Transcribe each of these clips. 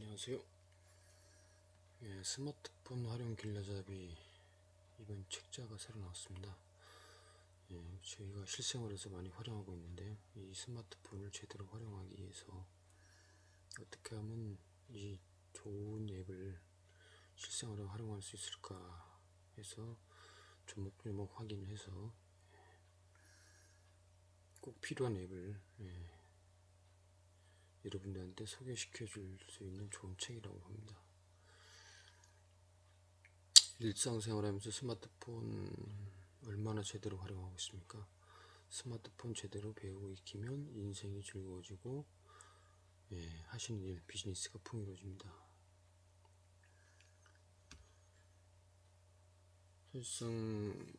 안녕하세요. 예, 스마트폰 활용 길라잡이 이번 책자가 새로 나왔습니다. 예, 저희가 실생활에서 많이 활용하고 있는데요. 이 스마트폰을 제대로 활용하기 위해서 어떻게 하면 이 좋은 앱을 실생활에 활용할 수 있을까 해서 조목조목 확인해서 꼭 필요한 앱을 예, 여러분들한테 소개시켜 줄 수 있는 좋은 책이라고 합니다. 일상생활 하면서 스마트폰 얼마나 제대로 활용하고 있습니까? 스마트폰 제대로 배우고 익히면 인생이 즐거워지고 예, 하시는 일, 비즈니스가 풍요로워집니다. 사실상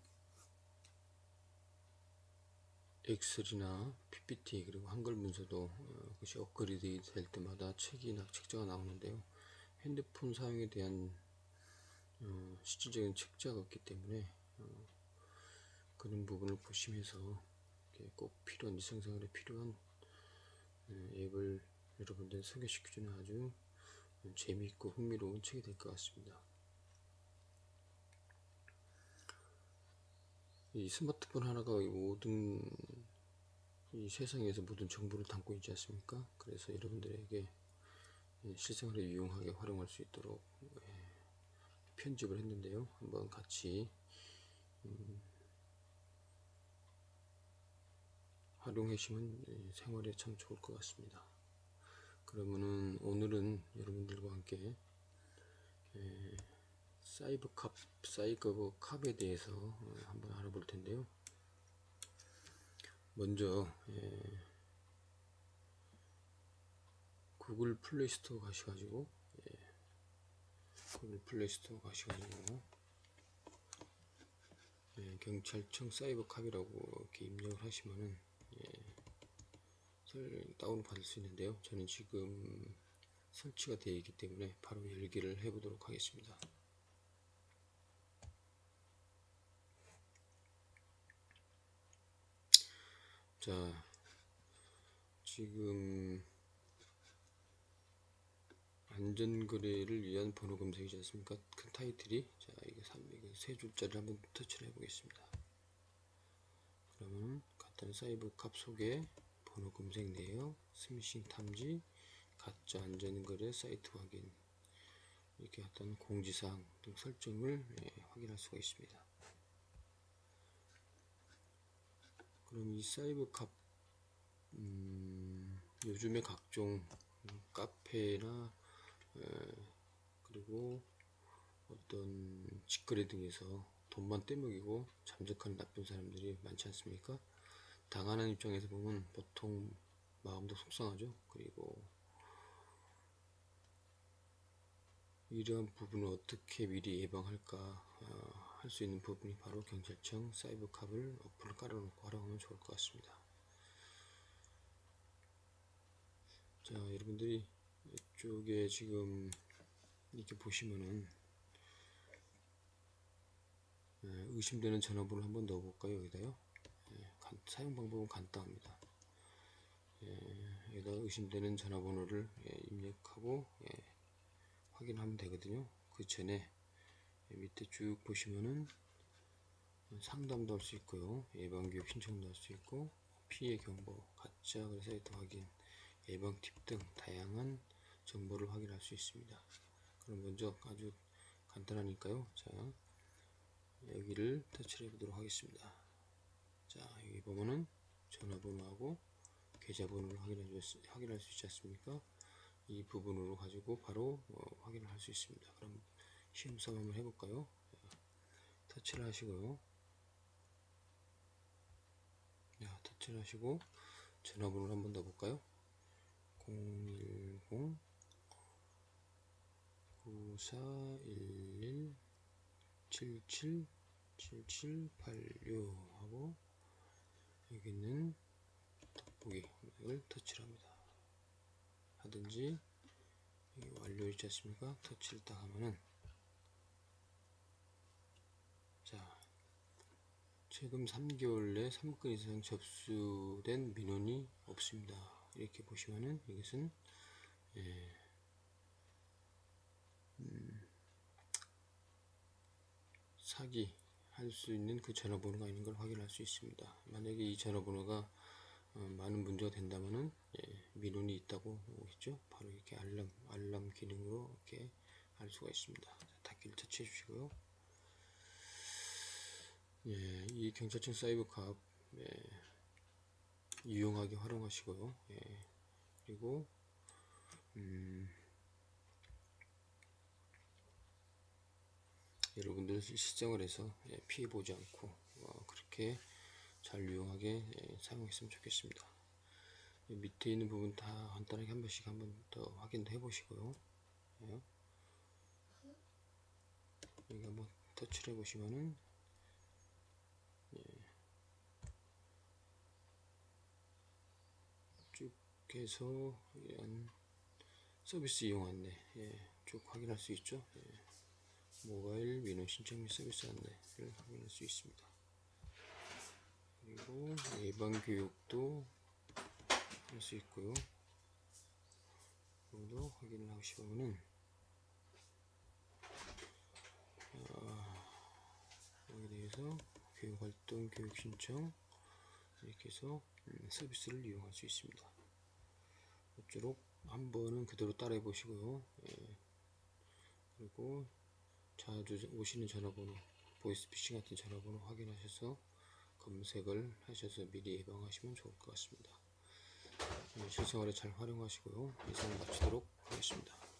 엑셀이나 PPT 그리고 한글 문서도 어, 그것이 업그레이드 될 때마다 책이나 책자가 나오는데요. 핸드폰 사용에 대한 어, 실질적인 책자가 없기 때문에 어, 그런 부분을 보시면서 꼭 필요한 일상생활에 필요한 어, 앱을 여러분들 소개시켜주는 아주 재미있고 흥미로운 책이 될 것 같습니다. 이 스마트폰 하나가 이 모든 이 세상에서 모든 정보를 담고 있지 않습니까? 그래서 여러분들에게 예, 실생활에 유용하게 활용할 수 있도록 예, 편집을 했는데요. 한번 같이 음, 활용하시면 예, 생활에 참 좋을 것 같습니다. 그러면은 오늘은 여러분들과 함께 예, 사이버 캅, 사이버 캅에 대해서 어, 한번 알아볼 텐데요. 먼저 예, 구글 플레이 스토어 가셔가지고 예, 구글 플레이 스토어 가셔가지고 예, 경찰청 사이버 캅이라고 이렇게 입력을 하시면은 예, 다운 받을 수 있는데요. 저는 지금 설치가 되어 있기 때문에 바로 열기를 해보도록 하겠습니다. 자, 지금 안전거래를 위한 번호 검색이지 않습니까? 큰 타이틀이 자 이게 3 이게 세 줄짜리 한번 터치를 해보겠습니다. 그러면 간단한 사이버 값 소개, 번호 검색 내역, 스미싱 탐지, 가짜 안전거래 사이트 확인 이렇게 어떤 공지사항 등 설정을 예, 확인할 수가 있습니다. 그럼 이 사이버 값 음, 요즘에 각종 카페나 에, 그리고 어떤 직거래 등에서 돈만 떼먹이고 잠적하는 나쁜 사람들이 많지 않습니까? 당하는 입장에서 보면 보통 마음도 속상하죠. 그리고 이러한 부분을 어떻게 미리 예방할까 어, 할 수 있는 부분이 바로 경찰청 사이버캅을 어플을 깔아놓고 활용하면 좋을 것 같습니다. 자 여러분들이 이쪽에 지금 이렇게 보시면은 예, 의심되는 전화번호를 한번 넣어볼까요? 여기다요? 예, 사용 방법은 간단합니다. 예, 여기다 의심되는 전화번호를 예, 입력하고 예, 확인하면 되거든요. 그 전에 밑에 쭉 보시면은 상담도 할 수 있고요. 예방교육 신청도 할 수 있고 피해 경보 가짜 사이트 확인 예방 팁 등 다양한 정보를 확인할 수 있습니다. 그럼 먼저 아주 간단하니까요. 자 여기를 터치를 해 보도록 하겠습니다. 자 여기 보면은 전화번호하고 계좌번호를 확인할 수 있지 않습니까? 이 부분으로 가지고 바로 어, 확인을 할 수 있습니다. 그럼 시험 싸움 한번 해볼까요? 터치를 하시고요. 자, 터치를 하시고 전화번호를 한번 넣어볼까요? 010 9411 77 7786 하고 여기는 돋보기를 터치를 합니다. 하든지 완료 있지 않습니까? 터치를 딱 하면은 최근 3개월 내 3건 이상 접수된 민원이 없습니다. 이렇게 보시면은 이것은 예, 음, 사기 할 수 있는 그 전화번호가 있는 걸 확인할 수 있습니다. 만약에 이 전화번호가 어, 많은 문제가 된다면은 예, 민원이 있다고 오겠죠. 바로 이렇게 알람 알람 기능으로 이렇게 알 수가 있습니다. 자, 닫기를 터치해 주시고요. 예, 이 경찰청 사이버 카업 예, 유용하게 활용하시고요. 예, 그리고 음, 여러분들 시청을 해서 예, 피해 보지 않고 어, 그렇게 잘 유용하게 예, 사용했으면 좋겠습니다. 이 밑에 있는 부분 다 간단하게 한 번씩 한 번 더 확인해 보시고요. 예. 여기 한번 터치를 해 보시면은 쭉 해서 이런 서비스 이용 안내 예, 쭉 확인할 수 있죠. 예. 모바일 민원 신청 및 서비스 안내를 확인할 수 있습니다. 그리고 예방 교육도 할 수 있고요. 이것도 확인을 하시면은 교육 활동, 교육 신청 이렇게 해서 음, 서비스를 이용할 수 있습니다. 모쪼록 한 번은 그대로 따라해 보시고요. 예. 그리고 자주 오시는 전화번호, 보이스피싱 같은 전화번호 확인하셔서 검색을 하셔서 미리 예방하시면 좋을 것 같습니다. 예, 실생활에 잘 활용하시고요. 이상 마치도록 하겠습니다.